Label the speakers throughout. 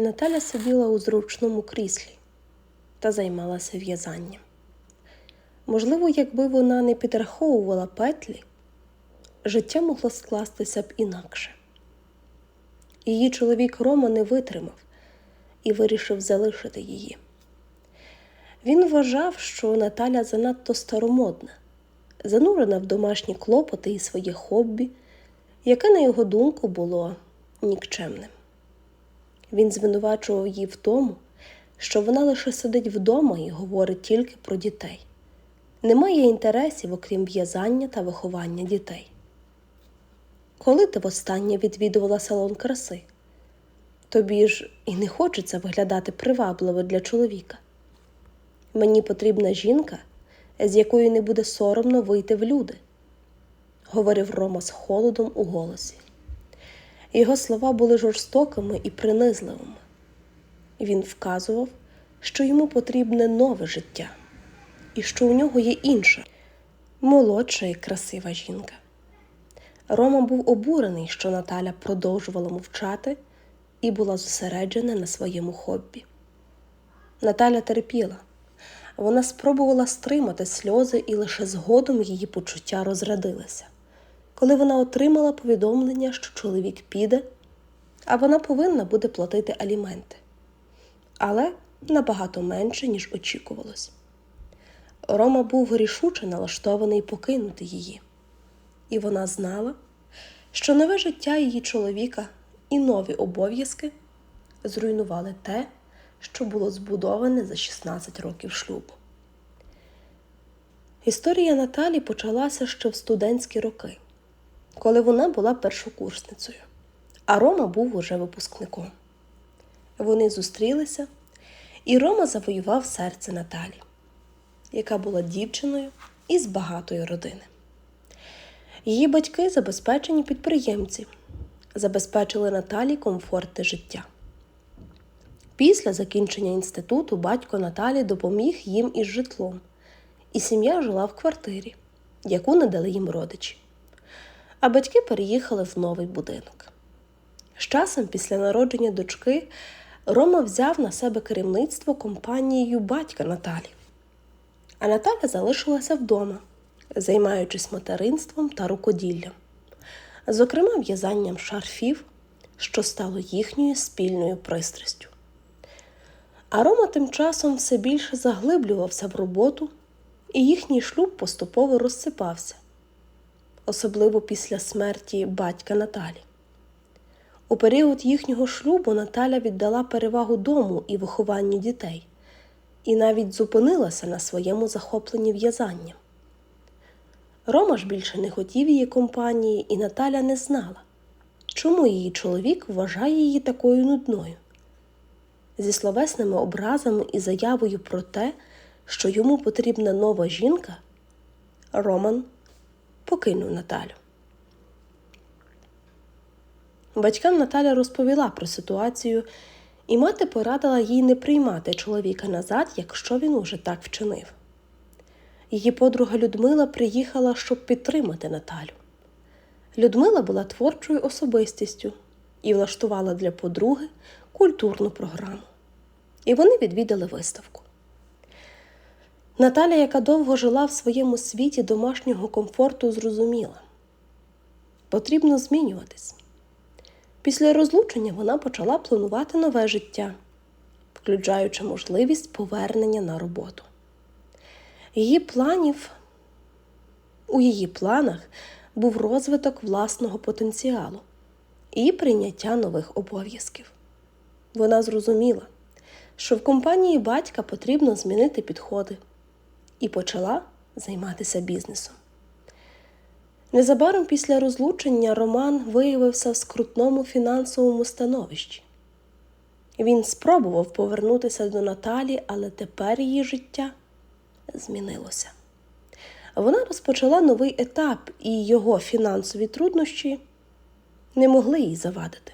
Speaker 1: Наталя сиділа у зручному кріслі та займалася в'язанням. Можливо, якби вона не підраховувала петлі, життя могло скластися б інакше. Її чоловік Рома не витримав і вирішив залишити її. Він вважав, що Наталя занадто старомодна, занурена в домашні клопоти і своє хобі, яке, на його думку, було нікчемним. Він звинувачував її в тому, що вона лише сидить вдома і говорить тільки про дітей. Немає інтересів, окрім в'язання та виховання дітей. Коли ти востаннє відвідувала салон краси? Тобі ж і не хочеться виглядати привабливо для чоловіка. Мені потрібна жінка, з якою не буде соромно вийти в люди, говорив Рома з холодом у голосі. Його слова були жорстокими і принизливими. Він вказував, що йому потрібне нове життя, і що у нього є інша, молодша і красива жінка. Рома був обурений, що Наталя продовжувала мовчати і була зосереджена на своєму хобі. Наталя терпіла. Вона спробувала стримати сльози, і лише згодом її почуття розрядилися. Коли вона отримала повідомлення, що чоловік піде, а вона повинна буде платити аліменти, але набагато менше, ніж очікувалось. Рома був рішуче налаштований покинути її, і вона знала, що нове життя її чоловіка і нові обов'язки зруйнували те, що було збудоване за 16 років шлюбу. Історія Наталі почалася ще в студентські роки, коли вона була першокурсницею, а Рома був уже випускником. Вони зустрілися, і Рома завоював серце Наталі, яка була дівчиною із багатої родини. Її батьки забезпечені підприємці, забезпечили Наталі комфортне життя. Після закінчення інституту батько Наталі допоміг їм із житлом, і сім'я жила в квартирі, яку надали їм родичі. А батьки переїхали в новий будинок. З часом, після народження дочки, Рома взяв на себе керівництво компанією батька Наталі. А Наталя залишилася вдома, займаючись материнством та рукоділлям, зокрема в'язанням шарфів, що стало їхньою спільною пристрастю. А Рома тим часом все більше заглиблювався в роботу, і їхній шлюб поступово розсипався, особливо після смерті батька Наталі. У період їхнього шлюбу Наталя віддала перевагу дому і вихованню дітей, і навіть зупинилася на своєму захопленні в'язанням. Рома ж більше не хотів її компанії, і Наталя не знала, чому її чоловік вважає її такою нудною зі словесними образами і заявою про те, що йому потрібна нова жінка, Роман покинув Наталю. Батькам Наталя розповіла про ситуацію, і мати порадила їй не приймати чоловіка назад, якщо він уже так вчинив. Її подруга Людмила приїхала, щоб підтримати Наталю. Людмила була творчою особистістю і влаштувала для подруги культурну програму. І вони відвідали виставку. Наталя, яка довго жила в своєму світі домашнього комфорту, зрозуміла потрібно змінюватись. Після розлучення вона почала планувати нове життя, включаючи можливість повернення на роботу. Її планів, У її планах був розвиток власного потенціалу і прийняття нових обов'язків. Вона зрозуміла, що в компанії батька потрібно змінити підходи, і почала займатися бізнесом. Незабаром після розлучення Роман виявився в скрутному фінансовому становищі. Він спробував повернутися до Наталі, але тепер її життя змінилося. Вона розпочала новий етап, і його фінансові труднощі не могли їй завадити.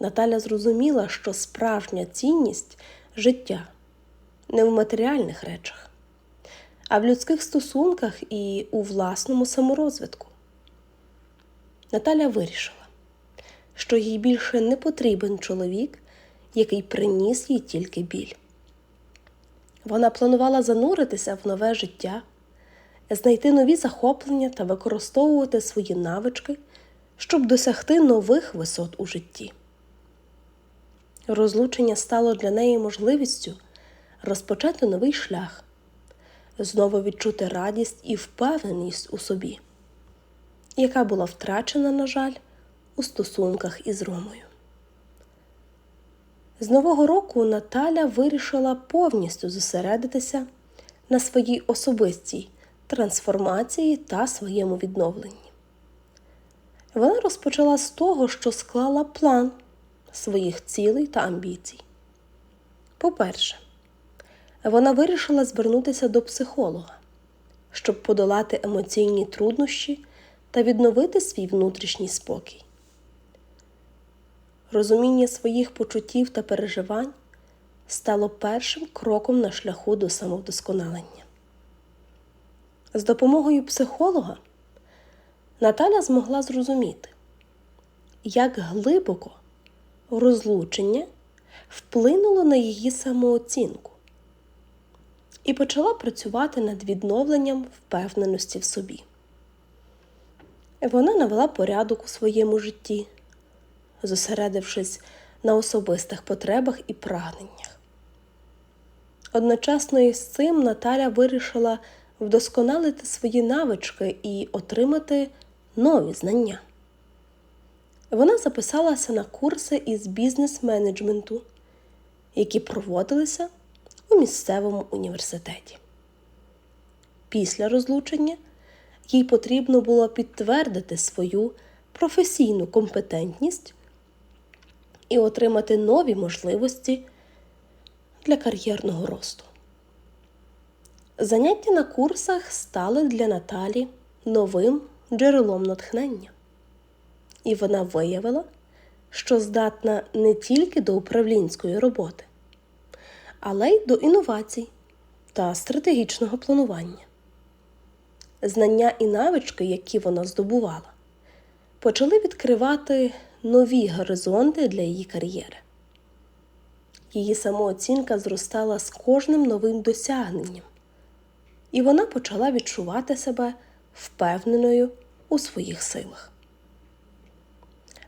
Speaker 1: Наталя зрозуміла, що справжня цінність життя не в матеріальних речах, а в людських стосунках і у власному саморозвитку. Наталя вирішила, що їй більше не потрібен чоловік, який приніс їй тільки біль. Вона планувала зануритися в нове життя, знайти нові захоплення та використовувати свої навички, щоб досягти нових висот у житті. Розлучення стало для неї можливістю розпочати новий шлях, знову відчути радість і впевненість у собі, яка була втрачена, на жаль, у стосунках із Ромою. З Нового року Наталя вирішила повністю зосередитися на своїй особистій трансформації та своєму відновленні. Вона розпочала з того, що склала план своїх цілей та амбіцій. По-перше, вона вирішила звернутися до психолога, щоб подолати емоційні труднощі та відновити свій внутрішній спокій. Розуміння своїх почуттів та переживань стало першим кроком на шляху до самовдосконалення. З допомогою психолога Наталя змогла зрозуміти, як глибоко розлучення вплинуло на її самооцінку і почала працювати над відновленням впевненості в собі. Вона навела порядок у своєму житті, зосередившись на особистих потребах і прагненнях. Одночасно із цим Наталя вирішила вдосконалити свої навички і отримати нові знання. Вона записалася на курси із бізнес-менеджменту, які проводилися у місцевому університеті. Після розлучення їй потрібно було підтвердити свою професійну компетентність і отримати нові можливості для кар'єрного росту. Заняття на курсах стали для Наталі новим джерелом натхнення, і вона виявила, що здатна не тільки до управлінської роботи, але й до інновацій та стратегічного планування. Знання і навички, які вона здобувала, почали відкривати нові горизонти для її кар'єри. Її самооцінка зростала з кожним новим досягненням, і вона почала відчувати себе впевненою у своїх силах.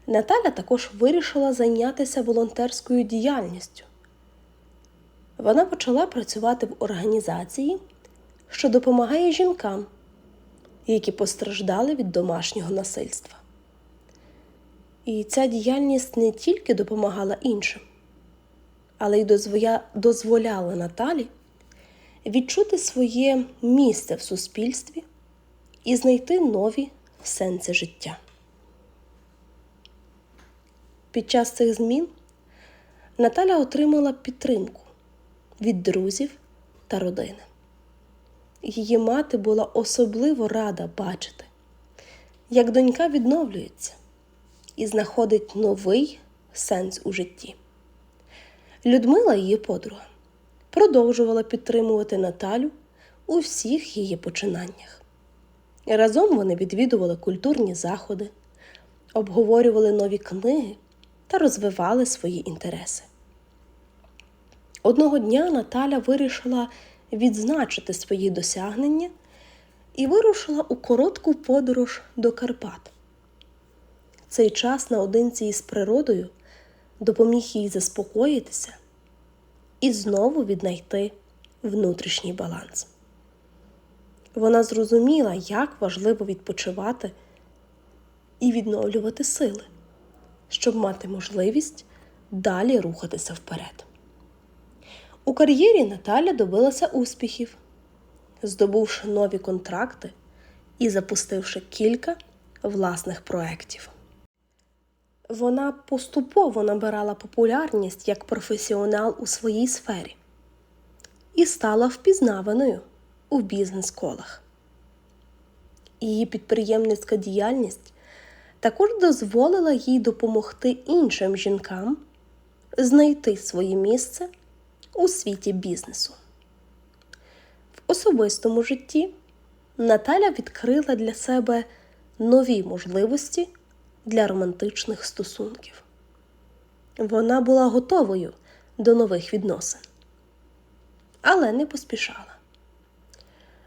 Speaker 1: Наталя також вирішила зайнятися волонтерською діяльністю. Вона почала працювати в організації, що допомагає жінкам, які постраждали від домашнього насильства. І ця діяльність не тільки допомагала іншим, але й дозволяла Наталі відчути своє місце в суспільстві і знайти нові сенси життя. Під час цих змін Наталя отримала підтримку від друзів та родини. Її мати була особливо рада бачити, як донька відновлюється і знаходить новий сенс у житті. Людмила, її подруга, продовжувала підтримувати Наталю у всіх її починаннях. Разом вони відвідували культурні заходи, обговорювали нові книги та розвивали свої інтереси. Одного дня Наталя вирішила відзначити свої досягнення і вирушила у коротку подорож до Карпат. Цей час наодинці із природою допоміг їй заспокоїтися і знову віднайти внутрішній баланс. Вона зрозуміла, як важливо відпочивати і відновлювати сили, щоб мати можливість далі рухатися вперед. У кар'єрі Наталя добилася успіхів, здобувши нові контракти і запустивши кілька власних проєктів. Вона поступово набирала популярність як професіонал у своїй сфері і стала впізнаваною у бізнес-колах. Її підприємницька діяльність також дозволила їй допомогти іншим жінкам знайти своє місце у світі бізнесу. В особистому житті Наталя відкрила для себе нові можливості для романтичних стосунків. Вона була готовою до нових відносин, але не поспішала.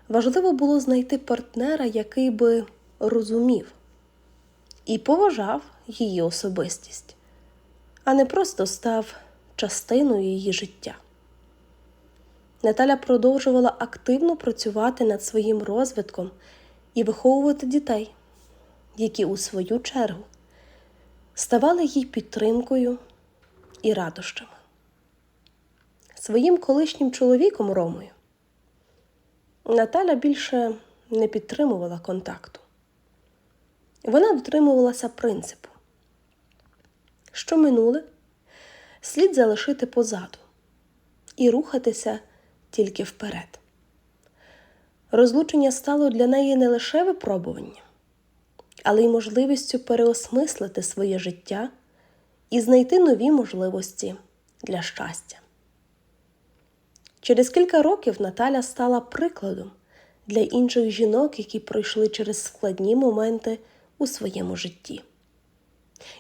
Speaker 1: Важливо було знайти партнера, який би розумів і поважав її особистість, а не просто став частиною її життя. Наталя продовжувала активно працювати над своїм розвитком і виховувати дітей, які у свою чергу ставали їй підтримкою і радощами. Своїм колишнім чоловіком Ромою Наталя більше не підтримувала контакту. Вона дотримувалася принципу, що минуле слід залишити позаду і рухатися тільки вперед. Розлучення стало для неї не лише випробуванням, але й можливістю переосмислити своє життя і знайти нові можливості для щастя. Через кілька років Наталя стала прикладом для інших жінок, які пройшли через складні моменти у своєму житті.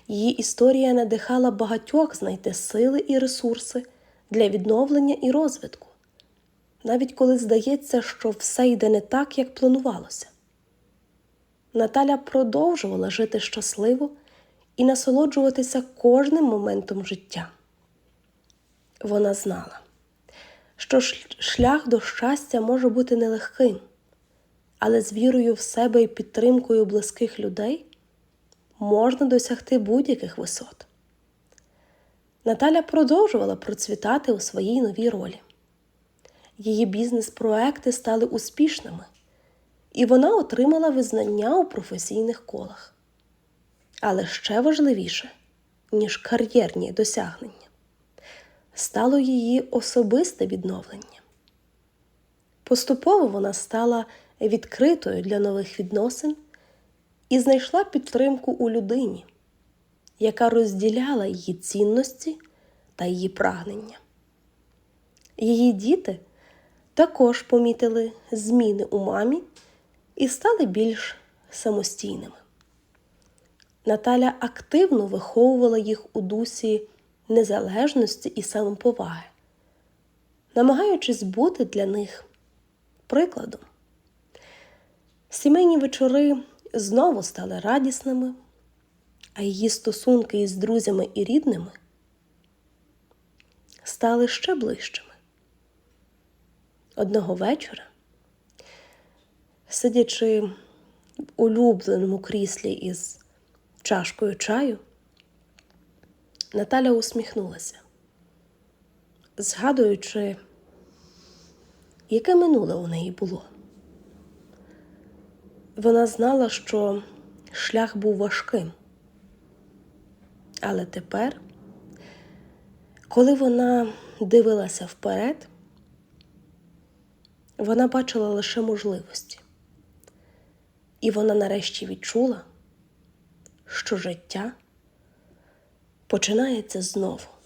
Speaker 1: Її історія надихала багатьох знайти сили і ресурси для відновлення і розвитку, навіть коли здається, що все йде не так, як планувалося. Наталя продовжувала жити щасливо і насолоджуватися кожним моментом життя. Вона знала, що шлях до щастя може бути нелегким, але з вірою в себе і підтримкою близьких людей можна досягти будь-яких висот. Наталя продовжувала процвітати у своїй новій ролі. Її бізнес-проекти стали успішними, і вона отримала визнання у професійних колах. Але ще важливіше, ніж кар'єрні досягнення, стало її особисте відновлення. Поступово вона стала відкритою для нових відносин і знайшла підтримку у людині, яка розділяла її цінності та її прагнення. Її діти також помітили зміни у мамі і стали більш самостійними. Наталя активно виховувала їх у дусі незалежності і самоповаги, намагаючись бути для них прикладом. Сімейні вечори знову стали радісними, а її стосунки із друзями і рідними стали ще ближчими. Одного вечора, сидячи в улюбленому кріслі із чашкою чаю, Наталя усміхнулася, згадуючи, яке минуле у неї було. Вона знала, що шлях був важким. Але тепер, коли вона дивилася вперед, вона бачила лише можливості, і вона нарешті відчула, що життя починається знову.